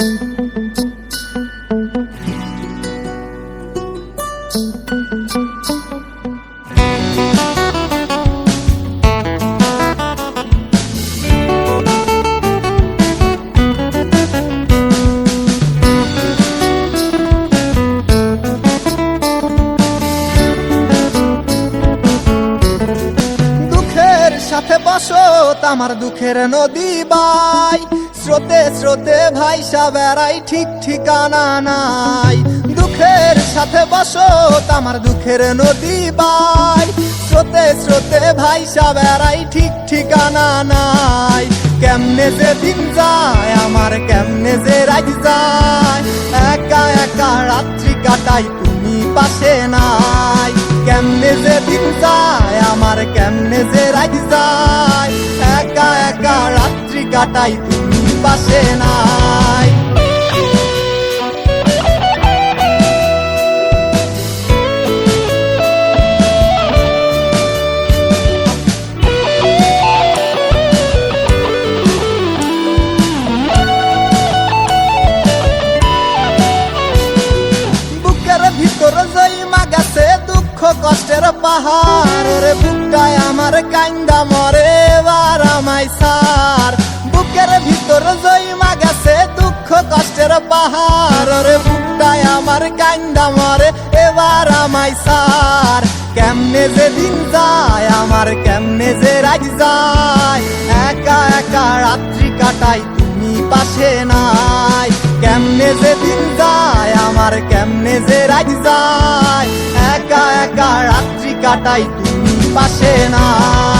Thanks. বসত আমার দুঃখের নদী বাই। স্রোতে স্রোতে ভাইসা বেড়াই, ঠিক ঠিকানা নাই। দুঃখের সাথে বসত আমার দুঃখের নদী বাই। স্রোতে স্রোতে ভাইসা বেড়াই, ঠিক ঠিকানা নাই। কেমনে যে দিন যায়, আমার কেমনে যে রাজ যায়। একা একা রাত্রি কাটাই, তুমি পাশে নাই। কেমনে যে দিন যায়, আমার কেমনে যে রাগ যায়। একা একা রাত্রি কাটাই, তুমি পাশে নাই। কষ্টের পাহাড়, ওরে বুকটায় আমার কান্দা মরে এবার আমায় সার। বুকের ভিতর জইমা গেছে দুঃখ কষ্টের পাহাড়, ওরে বুকটায় আমার কান্দা মরে এবার আমায় সার। কেমনে যে দিন যায়, আমার কেমনে যে রাজ যায়। একা একা রাত্রি কাটাই, তুমি পাশে নাই। কেমনে যে দিন যায়, আমার কেমনে যে রাজ যায়। কাটাই তুমি পাশে নাই।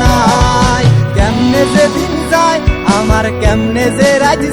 কেমনে যে রাজ